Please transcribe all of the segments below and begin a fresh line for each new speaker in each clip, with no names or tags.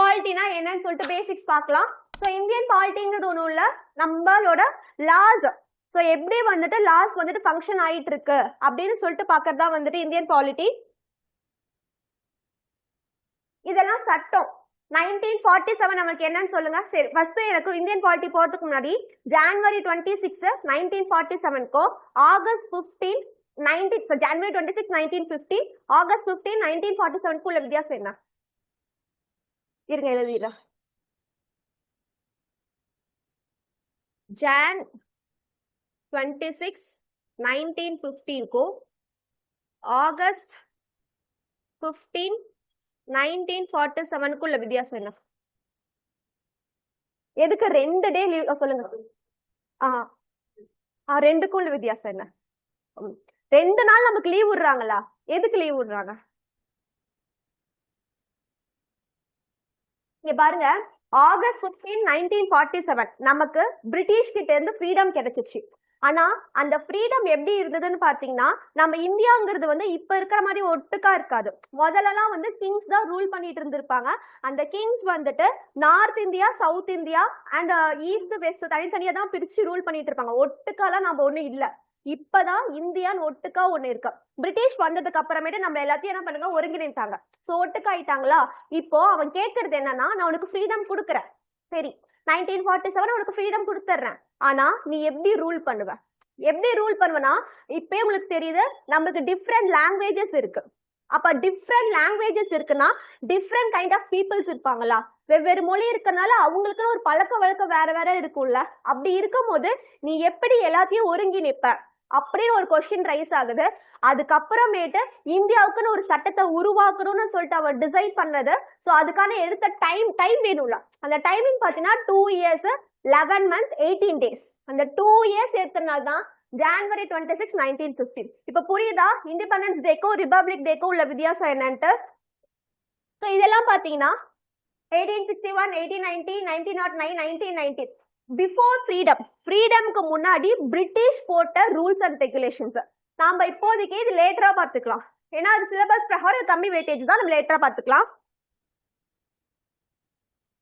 பாலிட்டினா என்னன்னு சொல்லிட்டு பேசிக்ஸ் பார்க்கலாம். ஸோ இந்தியன் பாலிட்டிங்கிறது ஒன்றும் இல்லை நம்மளோட லாஸ் ஸோ எப்படி வந்துட்டு லாஸ் வந்துட்டு ஃபங்க்ஷன் ஆயிட்டு இருக்கு அப்படின்னு சொல்லிட்டு பார்க்கறது தான் வந்துட்டு இந்தியன் பாலிட்டி இதெல்லாம் சட்டம். நைன்டீன் ஃபார்ட்டி செவன் நமக்கு என்னன்னு சொல்லுங்க. சரி ஃபர்ஸ்ட் எனக்கு இந்தியன் பாலிட்டி போறதுக்கு முன்னாடி January twenty six nineteen forty செவனுக்கும் August fifteen nineteen January twenty six nineteen fifteen August fifteen nineteen forty செவனுக்கு உள்ள வித்தியாசம் என்ன? இருங்க எழுதிடுறேன் ஜான் டுவெண்ட்டி சிக்ஸ் நைன்டீன் ஃபிஃப்டீன்க்கும் ஆகஸ்ட் ஃபிஃப்டீன் நைன்டீன் ஃபார்ட்டி செவனுக்குள்ள வித்தியாசம் என்ன? எதுக்கு ரெண்டு டே லீவ் சொல்லுங்க. ஆ ஆ ரெண்டுக்கும் உள்ள வித்தியாசம் என்ன? ரெண்டு நாள் நமக்கு லீவ் விடுறாங்களா? எதுக்கு லீவ் விடுறாங்க? இங்க பாருங்க August fifteen nineteen forty seven நமக்கு பிரிட்டிஷ் கிட்ட இருந்து ஃப்ரீடம் கிடைச்சிச்சு. ஆனா அந்த ஃப்ரீடம் எப்படி இருந்ததுன்னு பாத்தீங்கன்னா நம்ம இந்தியாங்கிறது வந்து இப்ப இருக்கிற மாதிரி ஒட்டுக்கா இருக்காது. முதல்லலாம் வந்து கிங்ஸ் தான் ரூல் பண்ணிட்டு இருந்திருப்பாங்க. அந்த கிங்ஸ் வந்துட்டு north India south India and east west தனித்தனியா தான் பிரிச்சு ரூல் பண்ணிட்டு இருப்பாங்க. ஒட்டுக்காலாம் நம்ம ஒண்ணு இல்லை. இப்பதான் இந்தியான்னு ஒட்டுக்கா ஒண்ணு இருக்கு. பிரிட்டிஷ் வந்ததுக்கு அப்புறமேட்டு நம்ம எல்லாத்தையும் என்ன பண்ணுங்க? ஒருங்கிணைத்தாங்க. சோ ஒட்டுக்காயிட்டாங்களா? இப்போ அவன் கேக்குறது என்னன்னா நான் உனக்கு ஃப்ரீடம் கொடுக்குறேன். சரி. நைன்டீன் ஃபார்ட்டி செவன் உனக்கு ஃப்ரீடம் கொடுத்துட்றேன் ஆனா நீ எப்படி ரூல் பண்ணுவ? எப்படி ரூல் பண்ணுவனா இப்பயே உங்களுக்கு தெரியுது நமக்கு டிஃப்ரெண்ட் லாங்குவேஜஸ் இருக்கு. அப்ப டிஃப்ரெண்ட் லாங்குவேஜஸ் இருக்குன்னா டிஃப்ரெண்ட் கைண்ட் ஆஃப் பீப்புள்ஸ் இருப்பாங்களா? வெவ்வேறு மொழி இருக்கனால அவங்களுக்குன்னு ஒரு பழக்க வழக்கம் வேற வேற இருக்கும்ல? அப்படி இருக்கும்போது நீ எப்படி எல்லாத்தையும் ஒருங்கிணைப்ப? அப்படின்னு ஒரு கொஸ்டின் ரைஸ் ஆகுது. அதுக்கப்புறமேட்டு இந்தியாவுக்குன்னு ஒரு சட்டத்தை உருவாக்கணும்னு சொல்லிட்டு அவர் டிசைட் பண்ணது. ஸோ அதுக்கான எடுத்த டைம் டைம் வேணும்ல. அந்த டைமிங் பார்த்தீங்கன்னா two years eleven month eighteen days அந்த டூ இயர்ஸ் எடுத்தனால தான் January twenty six nineteen fifteen இப்போ புரியுதா? இண்டிபெண்டன்ஸ் டேக்கும் ரிபப்ளிக் டேக்கும் உள்ள வித்தியாசம் என்னன்ட்டு? ஸோ இதெல்லாம் பார்த்தீங்கன்னா eighteen sixty one eighteen ninety nineteen nought nine nineteen nineteen before freedom ஃப்ரீடம்க்கு முன்னாடி பிரிட்டிஷ் போட்ட ரூல்ஸ் அண்ட் ரெகுலேஷன்ஸ் நாம இப்போதைக்கு இது லேட்டரா பார்த்துக்கலாம். ஏன்னா அது சிலபஸ் பிரகாரம் கம்மி வெயிட்டேஜ் தான் நம்ம லேட்டரா பார்த்துக்கலாம்.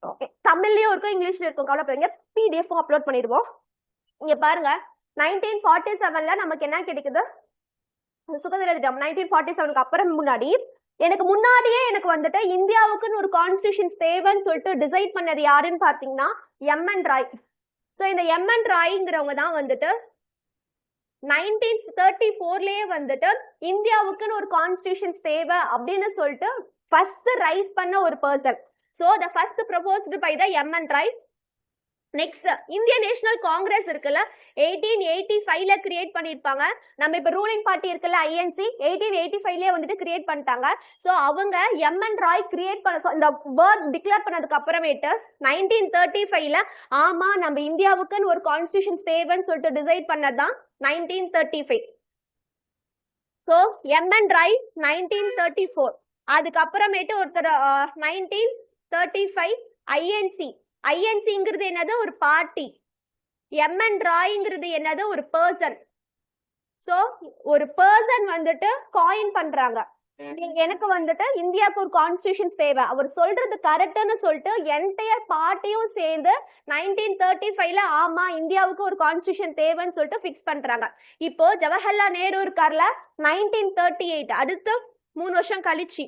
ஓகே தமிழ்லயும் இருக்கும் இங்கிலீஷ்லயும் இருக்கும். கவலைப்படுங்க பிடிஎஃப் அப்லோட் பண்ணிடுவோம். இங்க பாருங்க. நைன்டீன் ஃபார்ட்டி செவன்ல நமக்கு என்ன கிடைக்குது? சுதந்திர தினம் நைன்டீன் ஃபார்ட்டி செவனுக்கு அப்புறம் முன்னாடி எனக்கு முன்னாடியே எனக்கு வந்துட்டு இந்தியாவுக்குன்னு ஒரு கான்ஸ்டியூஷன் தேவைன்னு சொல்லிட்டு டிசைட் பண்ணது யாருன்னு பாத்தீங்கன்னா எம்என் ராய் ஸோ இந்த எம்என் ராய்ங்கிறவங்க தான் வந்துட்டு நைன்டீன் தேர்ட்டி ஃபோர்லயே வந்துட்டு இந்தியாவுக்குன்னு ஒரு கான்ஸ்டியூஷன்ஸ் தேவை அப்படின்னு சொல்லிட்டு ஃபர்ஸ்ட் ரைஸ் பண்ண ஒரு person so the first proposed by the M N Roy next இந்திய நேஷனல் காங்கிரஸ் இருக்குல்ல எயிட்டீன் எயிட்டி ஃபைவ்ல கிரியேட் பண்ணியிருப்பாங்க. நம்ம இப்போ ரூலிங் பார்ட்டி இருக்குல்ல ஐஎன்சி எயிட்டீன் எயிட்டி ஃபைவ்லேயே வந்துட்டு கிரியேட் பண்ணிட்டாங்க. ஸோ அவங்க எம்என் ராய் கிரியேட் பண்ண இந்த வேர்ட் டிக்ளேர் பண்ணதுக்கு அப்புறமேட்டு நைன்டீன் தேர்ட்டி ஃபைவ்ல ஆமா நம்ம இந்தியாவுக்குன்னு ஒரு கான்ஸ்டியூஷன் தேவைன்னு சொல்லிட்டு decide பண்ணதுதான் nineteen thirty five so M N Roy nineteen thirty four அதுக்கப்புறமேட்டு ஒருத்தர் நைன்டீன் தேர்ட்டி ஃபைவ் ஐஎன்சி ஐஎன்சிங்கிறது என்னது? ஒரு பார்ட்டி எம்என் ராய்ங்கிறது என்னது? ஒரு பர்சன் ஸோ ஒரு பர்சன் வந்துட்டு காயின் பண்றாங்க. எனக்கு வந்துட்டு இந்தியாவுக்கு ஒரு கான்ஸ்டியூஷன்ஸ் தேவை. அவர் சொல்றது கரெக்ட்னு சொல்லிட்டு என்டையர் பார்ட்டியும் சேர்ந்து நைன்டீன் தேர்ட்டி ஃபைவ்ல ஆமா இந்தியாவுக்கு ஒரு கான்ஸ்டியூஷன் தேவைன்னு சொல்லிட்டு ஃபிக்ஸ் பண்றாங்க. இப்போ ஜவஹர்லால் நேரு இருக்கார்ல நைன்டீன் தேர்ட்டி எயிட் அடுத்து மூணு வருஷம் கழிச்சு.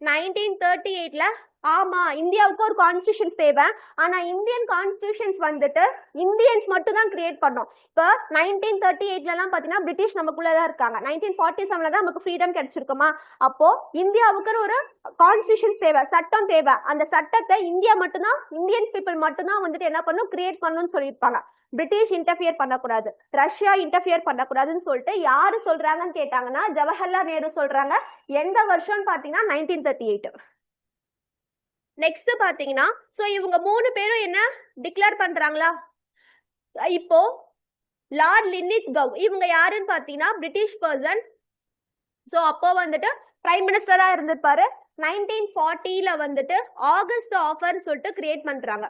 நைன்டீன் தேர்ட்டி எயிட்ல ஆமா இந்தியாவுக்கு ஒரு கான்ஸ்டியூஷன்ஸ் தேவை. ஆனா இந்தியன் கான்ஸ்டியூஷன்ஸ் வந்துட்டு இந்தியன்ஸ் மட்டும் தான் கிரியேட் பண்ணோம். இப்போ நைன்டீன் தேர்ட்டி எயிட்ல எல்லாம் பாத்தீங்கன்னா பிரிட்டிஷ் நமக்குள்ள தான் இருக்காங்க. நைன்டீன் ஃபார்ட்டி செவன்ல தான் நமக்கு ஃப்ரீடம் கிடைச்சிருக்குமா? அப்போ இந்தியாவுக்குன்னு ஒரு கான்ஸ்டியூஷன்ஸ் தேவை சட்டம் தேவை. அந்த சட்டத்தை இந்தியா மட்டும்தான் இந்தியன்ஸ் பீப்புள் மட்டும்தான் வந்துட்டு என்ன பண்ணும் கிரியேட் பண்ணணும்னு சொல்லியிருப்பாங்க. பிரிட்டிஷ் இன்டர்ஃபியர் பண்ணக்கூடாது. ரஷ்யா இன்டர்ஃபியர் பண்ணக்கூடாதுன்னு சொல்லிட்டு யாரு சொல்றாங்கன்னு கேட்டாங்கன்னா ஜவஹர்லால் நேரு சொல்றாங்க. எந்த வருஷம்னு பாத்தீங்கன்னா நைன்டீன் தேர்ட்டி எயிட் நெக்ஸ்ட் பாத்தீங்கன்னா சோ இவங்க மூணு பேரும் என்ன டிக்ளேர் பண்றாங்களா? இப்போ லார்ட் லின்னித் கவ் இவங்க யாருன்னு பாத்தீங்கன்னா பிரிட்டிஷ் பர்சன் சோ அப்போ வந்துட்டு பிரைம் மினிஸ்டரா இருந்திருப்பாரு. நைன்டீன் ஃபார்ட்டில வந்துட்டு ஆகஸ்ட் ஆஃபர்னு சொல்லிட்டு கிரியேட் பண்றாங்க.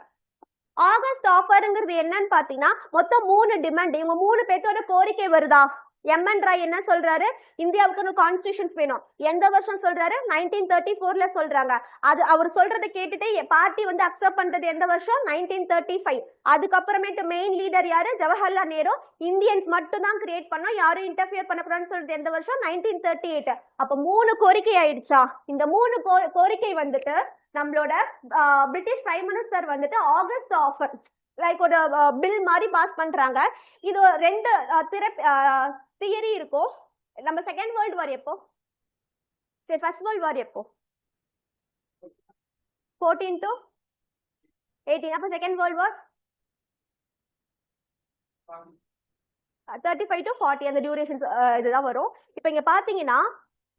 ஆகஸ்ட் ஆஃபருங்கிறது என்னன்னு பாத்தீங்கன்னா மொத்தம் மூணு டிமாண்ட் இவங்க மூணு பேர்த்தோட கோரிக்கை வருதா? எம்என் ராய் என்ன சொல்றாரு? இந்தியாவுக்குன்னு கான்ஸ்டியூஷன்ஸ் வேணும். எந்த வருஷம் சொல்றாரு? நைன்டீன் தேர்ட்டி ஃபோர்ல சொல்றாங்க. அது அவர் சொல்றதை கேட்டுட்டு பார்ட்டி வந்து அக்செப்ட் பண்றது எந்த வருஷம்? நைன்டீன் தேர்ட்டி ஃபைவ் அதுக்கப்புறமேட்டு மெயின் லீடர் யாரு? ஜவஹர்லால் நேரு. இந்தியன்ஸ் மட்டும் தான் கிரியேட் பண்ணோம். யாரும் இன்டர்ஃபியர் பண்ணக்கூடாதுன்னு சொல்றது எந்த வருஷம்? நைன்டீன் தேர்ட்டி எயிட் அப்ப மூணு கோரிக்கை ஆயிடுச்சா? இந்த மூணு கோ- கோரிக்கை வந்துட்டு நம்மளோட பிரிட்டிஷ் பிரைம் மினிஸ்டர் வந்துட்டு ஆகஸ்ட் ஆஃபர் லைக் ஒரு பில் மாதிரி பாஸ் பண்றாங்க. இது ஒரு ரெண்டு தியரி இருக்கும் நம்ம செகண்ட் வேர்ல்டு வார் எப்போ? சரி ஃபர்ஸ்ட் வேர்ல்டு வார் எப்போ? ஃபோர்டீன் டு எயிட்டீன் அப்போ second world war thirty five to forty அந்த டியூரேஷன்ஸ் இதுதான் வரும். இப்போ இங்கே பார்த்தீங்கன்னா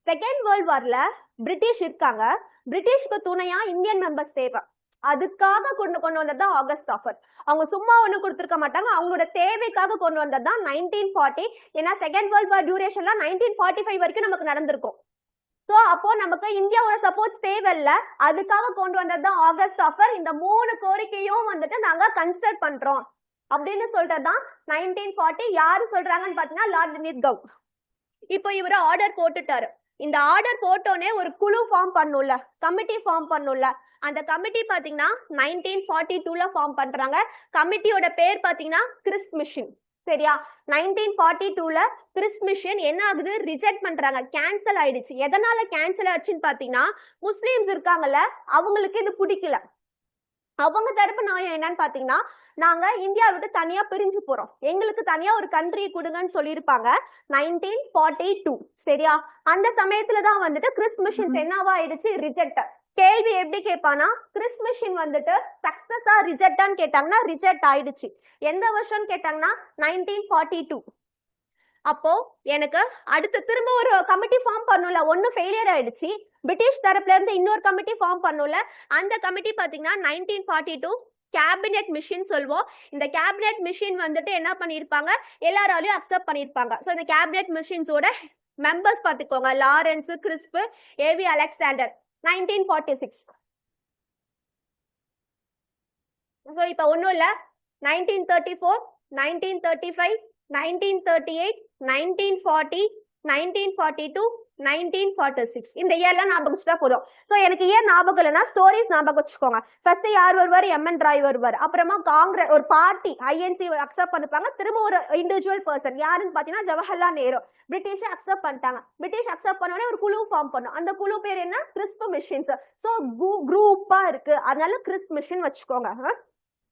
செகண்ட் வேர்ல்ட் வார்ல பிரிட்டிஷ் இருக்காங்க. பிரிட்டிஷ்க்கு துணையா இந்தியன் மெம்பர்ஸ் தேவை. அதுக்காக கொண்டு கொண்டு வந்தது தான் ஆகஸ்ட் ஆஃபர் அவங்க சும்மா ஒண்ணு கொடுத்துருக்க மாட்டாங்க. அவங்களோட தேவைக்காக கொண்டு வந்தது தான் நைன்டீன் ஃபார்ட்டி ஏன்னா செகண்ட் வேர்ல்ட் வார் டியூரேஷன்லாம் நைன்டீன் ஃபார்ட்டி ஃபைவ் வரைக்கும் நமக்கு நடந்திருக்கும். ஸோ அப்போ நமக்கு இந்தியாவோட சப்போர்ட்ஸ் தேவையில்ல. அதுக்காக கொண்டு வந்தது தான் ஆகஸ்ட் ஆஃபர் இந்த மூணு கோரிக்கையும் வந்துட்டு நாங்க கன்சிடர் பண்றோம். அப்படின்னு சொல்றதுதான் நைன்டீன் ஃபார்ட்டி யாரு சொல்றாங்கன்னு பாத்தீங்கன்னா லார்ட் நிர்கவ் இப்போ இவர் ஆர்டர் போட்டுட்டாரு. இந்த ஆர்டர் போட்டோன்னே ஒரு குழு ஃபார்ம் பண்ணும்ல கமிட்டி ஃபார்ம் பண்ணும்ல. அந்த கமிட்டி பார்த்தீங்கன்னா நைன்டீன் ஃபார்ட்டி டூல ஃபார்ம் பண்றாங்க. கமிட்டியோட பேர் பார்த்தீங்கன்னா கிறிஸ்ட் மிஷின் சரியா? நைன்டீன் ஃபார்ட்டி டூல கிறிஸ்ட் மிஷன் என்ன ஆகுது? ரிஜெக்ட் பண்றாங்க. கேன்சல் ஆயிடுச்சு. எதனால கேன்சல் ஆச்சுன்னு பாத்தீங்கன்னா முஸ்லீம்ஸ் இருக்காங்கல்ல அவங்களுக்கு இது பிடிக்கல. அவங்க தரப்பு நியாயம் என்னன்னு பாத்தீங்கன்னா நாங்க இந்தியா விட்டு தனியா பிரிஞ்சு போறோம். எங்களுக்கு தனியா ஒரு கண்ட்ரி கொடுங்கன்னு சொல்லியிருப்பாங்க. நைன்டீன் ஃபார்ட்டி டூ சரியா? அந்த சமயத்துல தான் வந்துட்டு கிறிஸ் மிஷின்ஸ் என்னவா ஆயிடுச்சு ரிஜெக்ட் கேள்வி எப்படி கேட்பானா கிறிஸ் மிஷின் வந்துட்டு சக்சஸா ரிஜெக்டான்னு கேட்டாங்கன்னா ரிஜெக்ட் ஆயிடுச்சு. எந்த வருஷம்னு கேட்டாங்கன்னா நைன்டீன் ஃபார்ட்டி டூ அப்போ எனக்கு அடுத்து திரும்ப ஒரு கமிட்டி ஃபார்ம் பண்ணல ஒன்னு ஃபெயிலியர் ஆயிடுச்சு. பிரிட்டிஷ் தரப்புல இருந்து இன்னொரு கமிட்டி ஃபார்ம் பண்ணல அந்த கமிட்டி பாத்தீங்கன்னா nineteen forty two cabinet mission சொல்வோம். இந்த கேபினெட் மிஷின் வந்துட்டு என்ன பண்ணியிருப்பாங்க? எல்லாராலையும் அக்செப்ட் பண்ணியிருப்பாங்க. ஸோ இந்த கேபினெட் மிஷின்ஸோட மெம்பர்ஸ் பார்த்துக்கோங்க Lawrence Cripps A V Alexander nineteen forty six so இப்போ ஒன்றும் இல்லை. Nineteen thirty four nineteen thirty five nineteen thirty eight nineteen forty nineteen forty two nineteen forty six இந்த இயர்லாம் ஞாபகம் வச்சுட்டா போதும். ஸோ எனக்கு ஏன் ஞாபகம் இல்லைன்னா ஸ்டோரிஸ் ஞாபகம் வச்சுக்கோங்க. ஃபர்ஸ்ட் யார் வருவார்? எம்என் ராய் வருவார். அப்புறமா காங்கிரஸ் ஒரு பார்ட்டி ஐஎன்சி அக்செப்ட் பண்ணிப்பாங்க. திரும்ப ஒரு இண்டிவிஜுவல் பர்சன் யாருன்னு பார்த்தீங்கன்னா ஜவஹர்லால் நேரு. பிரிட்டிஷ் அக்செப்ட் பண்ணிட்டாங்க. பிரிட்டிஷ் அக்செப்ட் பண்ணோடனே ஒரு குழு ஃபார்ம் பண்ணும். அந்த குழு பேர் என்ன? கிறிஸ்ப் மிஷின்ஸ் ஸோ குரூப்பா இருக்கு. அதனால கிறிஸ்ப் மிஷின் வச்சுக்கோங்க.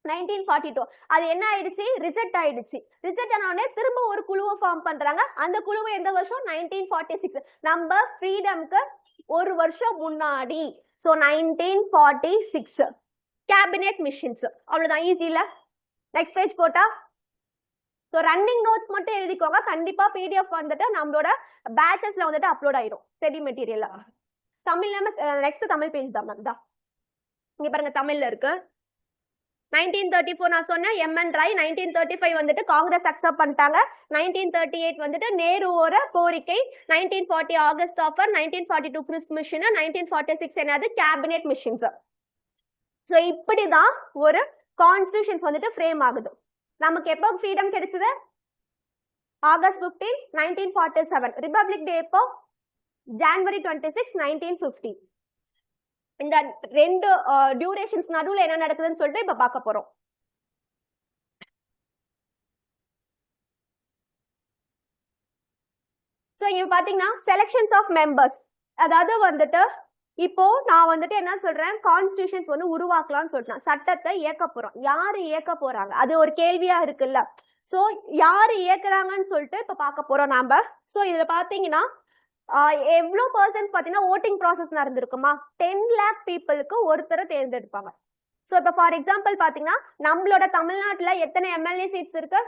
நைன்டீன் ஃபார்ட்டி டூ அது என்ன ஆயிடுச்சு? ரிஜெக்ட் ஆயிடுச்சு. ரிஜெக்ட் ஆனவுடனே திரும்ப ஒரு குழுவை ஃபார்ம் பண்றாங்க. அந்த குழுவை எந்த வருஷம்? நைன்டீன் ஃபார்ட்டி சிக்ஸ் நம்ம ஃப்ரீடம்க்கு ஒரு வருஷம் முன்னாடி. So nineteen forty six cabinet missions அவ்வளோதான் ஈஸி இல்ல? நெக்ஸ்ட் பேஜ் போட்டா? ஸோ ரன்னிங் நோட்ஸ் மட்டும் எழுதிக்கோங்க. கண்டிப்பாக பிடிஎஃப் வந்துட்டு நம்மளோட பேச்சஸில் வந்துட்டு அப்லோட் ஆயிரும். ஸ்டடி மெட்டீரியல் தமிழ் நம்ம நெக்ஸ்ட் தமிழ் பேஜ் தான் மேம் தான் இங்கே பாருங்க தமிழில் இருக்குது நைன்டீன் தேர்ட்டி ஃபோர் நான் சொன்னேன் M N Roy nineteen thirty five வந்துட்டு காங்கிரஸ் அக்செப்ட் பண்ணிட்டாங்க. நைன்டீன் தேர்ட்டி எயிட் வந்துட்டு நேருவோட கோரிக்கை. Nineteen forty August offer nineteen forty two Cripps mission nineteen forty six என்னது? கேபினெட் மிஷின்ஸ் ஸோ இப்படிதான் ஒரு கான்ஸ்டியூஷன்ஸ் வந்துட்டு ஃப்ரேம் ஆகுது. நமக்கு எப்போ ஃப்ரீடம் கிடைச்சது? August fifteen nineteen forty seven. Republic day எப்போ? January twenty six nineteen fifty. இந்த ரெண்டு டியூரேஷன்ஸ் நடுவுல என்ன நடக்குதுன்னு சொல்லிட்டு இப்ப பார்க்க போறோம். சோ இங்க பாத்தீங்கன்னா செலெக்ஷன்ஸ் ஆஃப் மெம்பர்ஸ் அதாவது வந்துட்டு இப்போ நான் வந்துட்டு என்ன சொல்றேன்? கான்ஸ்டியூஷன்ஸ் ஒன்று உருவாக்கலாம்னு சொல்றேன் சட்டத்தை இயக்க போறோம். யாரு இயக்க போறாங்க? அது ஒரு கேள்வியா இருக்குல்ல. சோ யாரு இயக்குறாங்கன்னு சொல்லிட்டு இப்ப பார்க்க போறோம் நாம. சோ இதுல பாத்தீங்கன்னா எவ்வளோ பர்சன்ஸ் பார்த்தீங்கன்னா ஓட்டிங் ப்ராசஸ் நடந்திருக்குமா? டென் லேக் பீப்புளுக்கு ஒருத்தரை தேர்ந்தெடுப்பாங்க ஸோ இப்போ ஃபார் எக்ஸாம்பிள் பார்த்தீங்கன்னா நம்மளோட தமிழ்நாட்டில் எத்தனை எம்எல்ஏ சீட்ஸ் இருக்கு?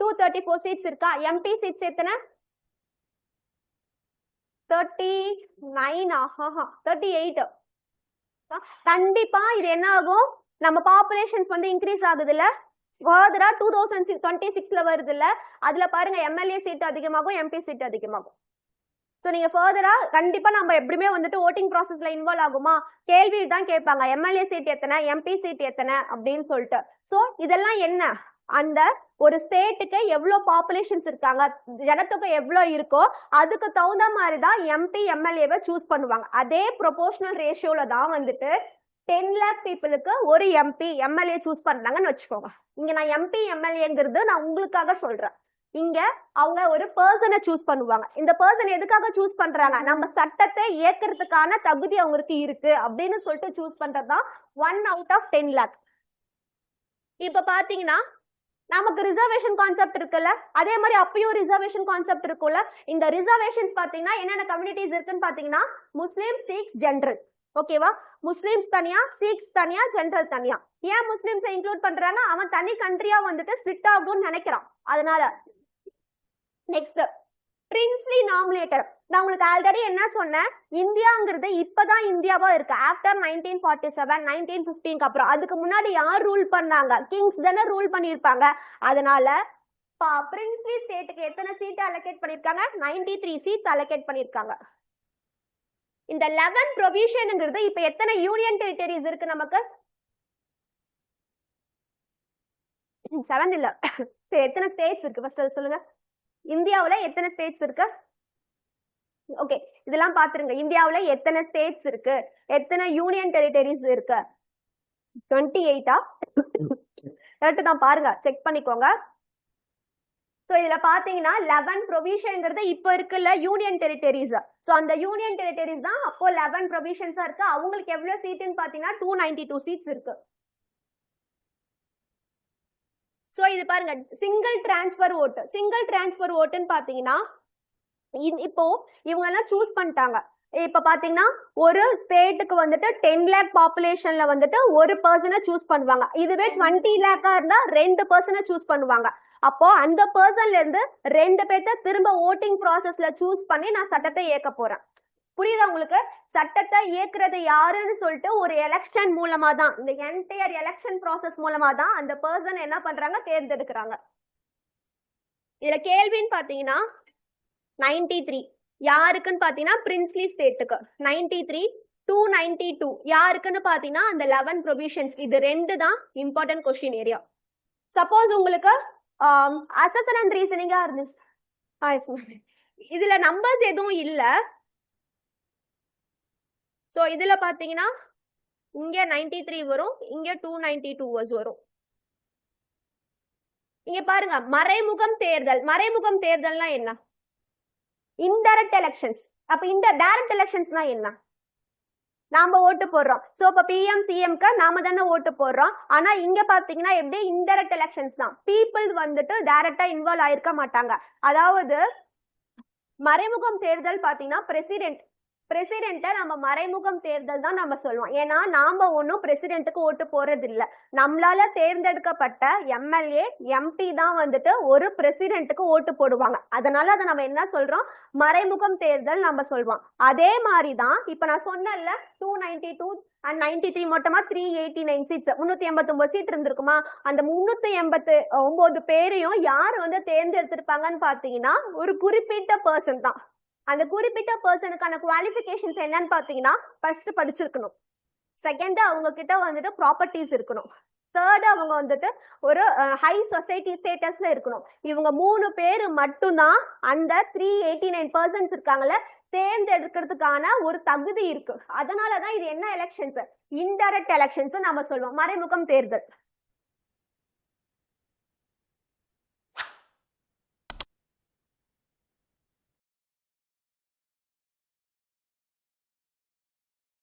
டூ தேர்ட்டி ஃபோர் சீட்ஸ் இருக்கா எம்பி சீட்ஸ் எத்தனை? தேர்ட்டி நைன் ஆஹா தேர்ட்டி எயிட் கண்டிப்பா இது என்ன ஆகும்? நம்ம பாப்புலேஷன்ஸ் வந்து இன்க்ரீஸ் ஆகுது ஃபர்தரா டூ தௌசண்ட் டுவெண்ட்டி சிக்ஸ்ல வருது இல்ல அதுல பாருங்க எம்எல்ஏ சீட் அதிகமாகும் எம்பி சீட் அதிகமாகும். ஸோ நீங்க ஃபர்தரா கண்டிப்பா நம்ம எப்படியுமே வந்துட்டு ஓட்டிங் ப்ராசஸ்ல இன்வால்வ் ஆகுமா? கேள்வி தான் கேட்பாங்க. எம்எல்ஏ சீட் எத்தனை? எம்பி சீட் எத்தனை? அப்படின்னு சொல்லிட்டு. ஸோ இதெல்லாம் என்ன? அந்த ஒரு ஸ்டேட்டுக்கு எவ்வளோ பாப்புலேஷன்ஸ் இருக்காங்க? ஜனத்தொகை எவ்வளோ இருக்கோ அதுக்கு தகுந்த மாதிரி தான் எம்பி எம்எல்ஏவை சூஸ் பண்ணுவாங்க. அதே ப்ரொபோஷனல் ரேஷியோல தான் வந்துட்டு டென் லேக் பீப்புளுக்கு ஒரு எம்பி எம்எல்ஏ சூஸ் பண்றாங்கன்னு வச்சுக்கோங்க. இங்க நான் எம்பி எம்எல்ஏங்கிறது நான் உங்களுக்காக சொல்றேன். இங்க அவங்க ஒரு பர்சனை சூஸ் பண்ணுவாங்க. இந்த பர்சன் எதுக்காக சூஸ் பண்றாங்க? நம்ம சட்டத்தை இயக்கிறதுக்கான தகுதி அவங்களுக்கு இருக்கு அப்படின்னு சொல்லிட்டு சூஸ் பண்றதுதான் one out of ten lakh இப்ப பாத்தீங்கன்னா நமக்கு ரிசர்வேஷன் கான்செப்ட் இருக்குல்ல? அதே மாதிரி அப்பயும் ரிசர்வேஷன் கான்செப்ட் இருக்கும்ல இந்த ரிசர்வேஷன்ஸ் பாத்தீங்கன்னா என்னென்ன கம்யூனிட்டிஸ் இருக்குன்னு பாத்தீங்கன்னா முஸ்லீம் சீக்ஸ் ஜென்ரல் ஓகேவா முஸ்லிம்ஸ் தனியா சீக்ஸ் தனியா ஜென்ரல் தனியா. ஏன் முஸ்லிம்ஸை இன்க்ளூட் பண்றாங்க அவன் தனி கண்ட்ரியா வந்துட்டு ஸ்பிட் ஆகும்னு நினைக்கிறான். அதனால நெக்ஸ்ட் பிரின்ஸ்லி நாமினேட்டர் நான் உங்களுக்கு ஆல்ரெடி என்ன சொன்னேன்? இந்தியாங்கிறது இப்பதான் இந்தியாவா இருக்கு. After nineteen forty seven nineteen பிப்டீன்க்கு அப்புறம். அதுக்கு முன்னாடி யார் ரூல் பண்ணாங்க? கிங்ஸ் தானே ரூல் பண்ணியிருப்பாங்க. அதனால பிரின்ஸ்லி ஸ்டேட்டுக்கு எத்தனை சீட் அலோகேட் பண்ணியிருக்காங்க? நைன்டி த்ரீ சீட்ஸ் அலோகேட் பண்ணியிருக்காங்க. இந்த லெவன் ப்ரொவிஷனுங்கிறது இப்ப எத்தனை யூனியன் டெரிட்டரிஸ் இருக்கு நமக்கு? செவன் இல்ல. எத்தனை ஸ்டேட்ஸ் இருக்கு? ஃபர்ஸ்ட் அது சொல்லுங்க. இந்தியாவுல எத்தனை ஸ்டேட்ஸ் இருக்கு? ஓகே இதெல்லாம் பாத்துருங்க. இந்தியாவுல எத்தனை ஸ்டேட்ஸ் இருக்கு? எத்தனை யூனியன் டெரிட்டரிஸ் இருக்கு? டுவெண்ட்டி எயிட்டா கரெக்ட் தான். பாருங்க. செக் பண்ணிக்கோங்க. ஸோ இதில் பார்த்தீங்கன்னா லெவன் ப்ரொவிஷன்ங்கிறது இப்போ இருக்குல்ல யூனியன் டெரிட்டரிஸ் ஸோ அந்த யூனியன் டெரிட்டரிஸ் தான் அப்போ லெவன் ப்ரொவிஷன்ஸாக இருக்கு. அவங்களுக்கு எவ்வளவு சீட்டுன்னு பார்த்தீங்கன்னா டூ நைன்டி டூ சீட்ஸ் இருக்கு. ஸோ இது பாருங்க சிங்கிள் டிரான்ஸ்ஃபர் ஓட்டு சிங்கிள் டிரான்ஸ்ஃபர் ஓட்டுன்னு பார்த்தீங்கன்னா இப்போ இவங்க எல்லாம் சூஸ் பண்ணிட்டாங்க. இப்ப பாத்தீங்கன்னா ஒரு ஸ்டேட்டுக்கு வந்துட்டு டென் லேக் பாப்புலேஷன்ல வந்துட்டு ஒரு பர்சனை சூஸ் பண்ணுவாங்க. இதுவே டுவெண்ட்டி லேக்கா இருந்தா ரெண்டு பர்சனை சூஸ் பண்ணுவாங்க. அப்போ அந்த பர்சன்ல இருந்து ரெண்டு பேர்த்த திரும்ப ஓட்டிங் ப்ராசஸ்ல சூஸ் பண்ணி நான் சட்டத்தை இயக்க போறேன். புரியுதா உங்களுக்கு? சட்டத்தை இயக்குறது யாருன்னு சொல்லிட்டு ஒரு எலெக்ஷன் மூலமா தான் இந்த என்டையர் எலெக்ஷன் ப்ராசஸ் மூலமா தான் அந்த பர்சன் என்ன பண்றாங்க? தேர்ந்தெடுக்கிறாங்க. இதுல கேள்வின்னு பாத்தீங்கன்னா நைன்டி த்ரீ யாருக்குன்னு பார்த்தீங்கன்னா பிரின்ஸ்லி ஸ்டேட்டுக்கு ninety three two ninety two யாருக்குன்னு பார்த்தீங்கன்னா அந்த லெவன் ப்ரொவிஷன்ஸ் இது ரெண்டு தான் இம்பார்ட்டன்ட் கொஸ்டின் ஏரியா சப்போஸ் உங்களுக்கு அசசன் அண்ட் ரீசனிங்காக இருந்துச்சு. ஆ, இதுல நம்பர்ஸ் எதுவும் இல்ல. சோ இதுல பாத்தீங்கன்னா இங்க நைன்டி த்ரீ வரும் இங்க டூ நைன்டி டூ வரும். இங்க பாருங்க மறைமுகம் தேர்தல். மறைமுகம் தேர்தல்னா என்ன? இன்டைரக்ட் எலெக்ஷன்ஸ் அப்ப இந்த டைரக்ட் எலெக்ஷன்ஸ்னா என்ன? நாம ஓட்டு போடுறோம். சோ இப்ப பிஎம் சிஎம்க்கு நாம தானே ஓட்டு போடுறோம். ஆனா இங்க பாத்தீங்கன்னா எப்படி? இன்டைரக்ட் எலெக்ஷன்ஸ் தான். பீப்புள் வந்துட்டு டைரக்டா இன்வால்வ் ஆயிருக்க மாட்டாங்க. அதாவது மறைமுகம் தேர்தல் பாத்தீங்கன்னா பிரசிடென்ட் பிரசிடென்ட்டை நம்ம மறைமுகம் தேர்தல் தான் நம்ம சொல்லுவோம். ஏன்னா நாம ஒன்றும் பிரசிடென்ட்டுக்கு ஓட்டு போறது இல்லை நம்மளால தேர்ந்தெடுக்கப்பட்ட எம்எல்ஏ எம்பி தான் வந்துட்டு ஒரு பிரசிடென்ட்டுக்கு ஓட்டு போடுவாங்க. அதனால அதை நம்ம என்ன சொல்றோம்? மறைமுகம் தேர்தல் நம்ம சொல்லுவோம் அதே மாதிரி தான் இப்போ நான் சொன்னேன்ல two ninety two and ninety three மொத்தமா த்ரீ எயிட்டி நைன் சீட்ஸ் முன்னூத்தி எண்பத்தி ஒன்பது சீட் இருந்திருக்குமா? அந்த முன்னூத்தி எண்பத்து ஒன்பது பேரையும் யார் வந்து தேர்ந்தெடுத்திருப்பாங்கன்னு பாத்தீங்கன்னா ஒரு குறிப்பிட்ட பர்சன் தான். அந்த குறிப்பிட்ட பர்சனுக்கான குவாலிஃபிகேஷன்ஸ் என்னன்னு பார்த்தீங்கன்னா ஃபர்ஸ்ட் படிச்சிருக்கணும். செகண்ட் அவங்க கிட்ட வந்துட்டு ப்ராப்பர்ட்டிஸ் இருக்கணும். தேர்ட் அவங்க வந்துட்டு ஒரு ஹை சொசைட்டி ஸ்டேட்டஸ்ல இருக்கணும். இவங்க மூணு பேர் மட்டும்தான் அந்த த்ரீ எயிட்டி நைன் பர்சன்ஸ் இருக்காங்கல்ல தேர்ந்தெடுக்கிறதுக்கான ஒரு தகுதி இருக்கு. அதனாலதான் இது என்ன எலெக்ஷன்ஸ் இன்டைரக்ட் எலெக்ஷன்ஸ் நம்ம சொல்லுவோம். மறைமுகம் தேர்தல்.